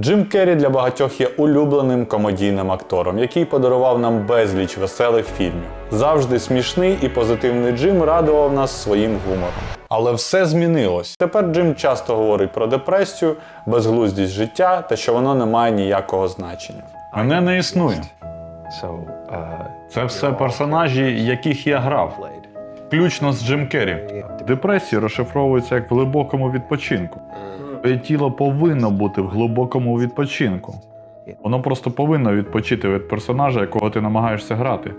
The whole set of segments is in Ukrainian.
Джим Керрі для багатьох є улюбленим комедійним актором, який подарував нам безліч веселих фільмів. Завжди смішний і позитивний Джим радував нас своїм гумором. Але все змінилось. Тепер Джим часто говорить про депресію, безглуздість життя та що воно не має ніякого значення. Мене не існує. Uh, Це все персонажі, яких я грав, включно з Джим Керрі. Депресія розшифровується як в глибокому відпочинку. Твоє тіло повинно бути в глибокому відпочинку. Воно просто повинно відпочити від персонажа, якого ти намагаєшся грати.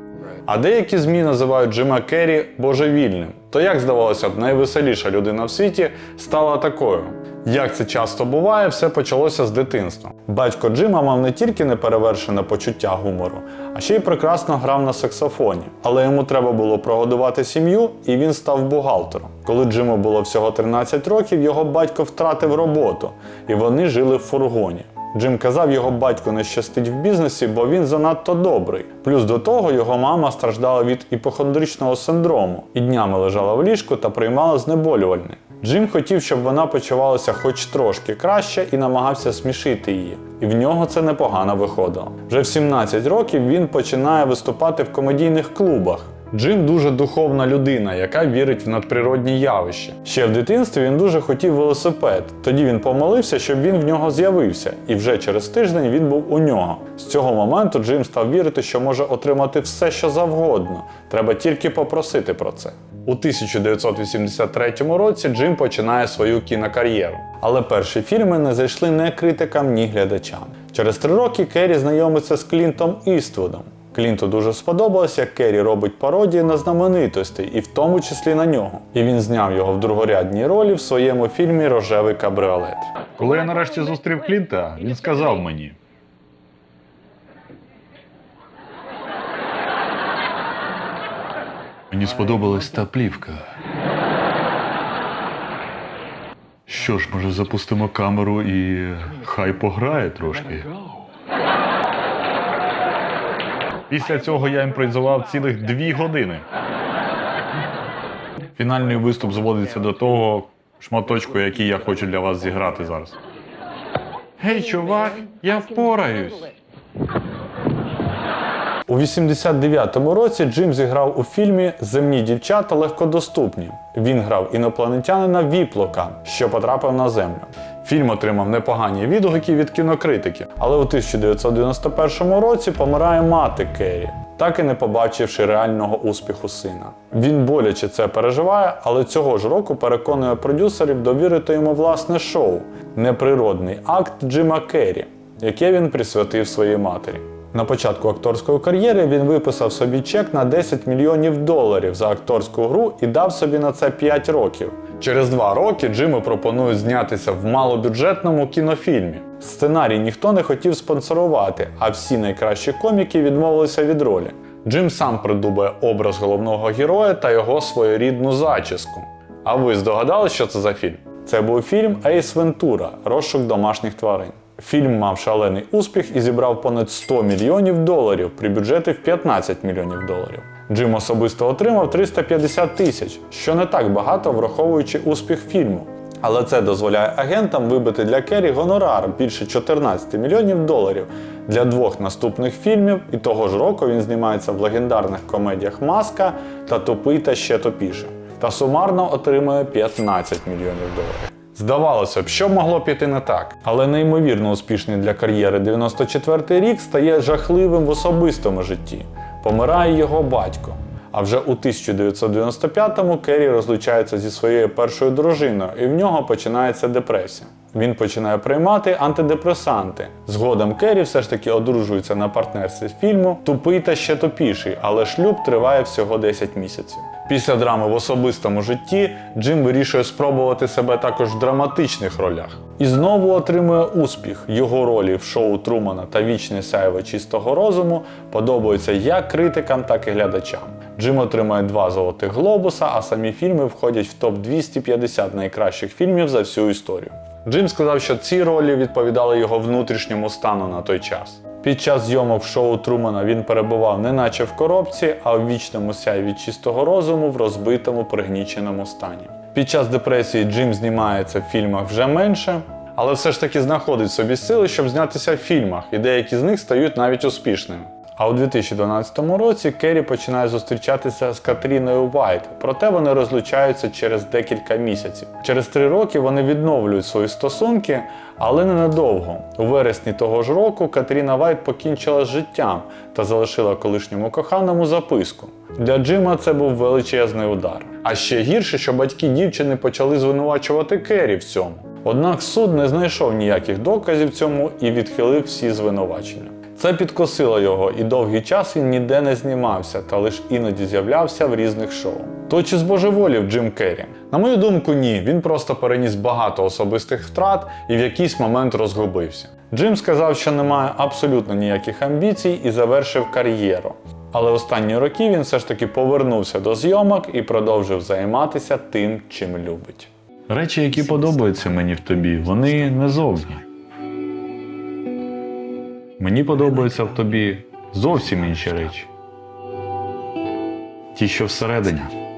А деякі ЗМІ називають Джима Керрі божевільним. То як здавалося б, найвеселіша людина в світі стала такою. Як це часто буває, все почалося з дитинства. Батько Джима мав не тільки неперевершене почуття гумору, а ще й прекрасно грав на саксофоні. Але йому треба було прогодувати сім'ю, і він став бухгалтером. Коли Джиму було всього 13 років, його батько втратив роботу, і вони жили в фургоні. Джим казав, його батько не щастить в бізнесі, бо він занадто добрий. Плюс до того його мама страждала від іпохондричного синдрому і днями лежала в ліжку та приймала знеболювальне. Джим хотів, щоб вона почувалася хоч трошки краще і намагався смішити її. І в нього це непогано виходило. Вже в 17 років він починає виступати в комедійних клубах. Джим дуже духовна людина, яка вірить в надприродні явища. Ще в дитинстві він дуже хотів велосипед. Тоді він помолився, щоб він в нього з'явився, і вже через тиждень він був у нього. З цього моменту Джим став вірити, що може отримати все, що завгодно. Треба тільки попросити про це. У 1983 році Джим починає свою кінокар'єру. Але перші фільми не зайшли ні критикам, ні глядачам. Через три роки Керрі знайомиться з Клінтом Іствудом. Клінту дуже сподобалось, як Керрі робить пародії на знаменитостей, і в тому числі на нього. І він зняв його в другорядній ролі в своєму фільмі Рожевий кабріолет. Коли я нарешті зустрів Клінта, він сказав мені: Мені сподобалась та плівка. Що ж, може, запустимо камеру і хай пограє трошки. Після цього я імпровізував цілих дві години. Фінальний виступ зводиться до того шматочку, який я хочу для вас зіграти зараз. Гей, чувак, я впораюсь. У 89-му році Джим зіграв у фільмі Земні дівчата легкодоступні. Він грав інопланетянина Віплока, що потрапив на землю. Фільм отримав непогані відгуки від кінокритиків, але у 1991 році помирає мати Керрі, так і не побачивши реального успіху сина. Він боляче це переживає, але цього ж року переконує продюсерів довірити йому власне шоу Неприродний акт Джима Керрі, яке він присвятив своїй матері. На початку акторської кар'єри він виписав собі чек на 10 мільйонів доларів за акторську гру і дав собі на це 5 років. Через два роки Джиму пропонують знятися в малобюджетному кінофільмі. Сценарій ніхто не хотів спонсорувати, а всі найкращі коміки відмовилися від ролі. Джим сам придумує образ головного героя та його своєрідну зачіску. А ви здогадались, що це за фільм? Це був фільм Ейс Вентура Розшук домашніх тварин. Фільм мав шалений успіх і зібрав понад 100 мільйонів доларів при бюджеті в 15 мільйонів доларів. Джим особисто отримав 350 тисяч, що не так багато, враховуючи успіх фільму. Але це дозволяє агентам вибити для Керрі гонорар більше 14 мільйонів доларів для двох наступних фільмів, і того ж року він знімається в легендарних комедіях Маска та Тупий та ще тупіше. Та сумарно отримує 15 мільйонів доларів. Здавалося б, що могло піти не так, але неймовірно успішний для кар'єри 94-й рік стає жахливим в особистому житті. Помирає його батько. А вже у 1995-му Керрі розлучається зі своєю першою дружиною, і в нього починається депресія. Він починає приймати антидепресанти. Згодом Керрі все ж таки одружується на партнерстві фільму Тупий та ще тупіший, але шлюб триває всього 10 місяців. Після драми в особистому житті Джим вирішує спробувати себе також в драматичних ролях. І знову отримує успіх. Його ролі в шоу Трумана та Вічне сяйве чистого розуму подобаються як критикам, так і глядачам. Джим отримує два золотих глобуса, а самі фільми входять в топ 250 найкращих фільмів за всю історію. Джим сказав, що ці ролі відповідали його внутрішньому стану на той час. Під час зйомок шоу Трумана він перебував не наче в коробці, а в вічному сяйві чистого розуму в розбитому пригніченому стані. Під час депресії Джим знімається в фільмах вже менше, але все ж таки знаходить собі сили, щоб знятися в фільмах, і деякі з них стають навіть успішними. А у 2012 році Керрі починає зустрічатися з Катріною Вайт, проте вони розлучаються через декілька місяців. Через три роки вони відновлюють свої стосунки, але ненадовго. У вересні того ж року Катріна Вайт покінчила з життям та залишила колишньому коханому записку. Для Джима це був величезний удар. А ще гірше, що батьки дівчини почали звинувачувати Керрі в цьому. Однак суд не знайшов ніяких доказів цьому і відхилив всі звинувачення. Це підкосило його, і довгий час він ніде не знімався та лише іноді з'являвся в різних шоу. То чи збожеволів Джим Керрі? На мою думку, ні. Він просто переніс багато особистих втрат і в якийсь момент розгубився. Джим сказав, що не має абсолютно ніяких амбіцій і завершив кар'єру. Але останні роки він все ж таки повернувся до зйомок і продовжив займатися тим, чим любить. Речі, які подобаються мені в тобі, вони не зовні. Мені подобаються в тобі зовсім інші речі. Ті, що всередині.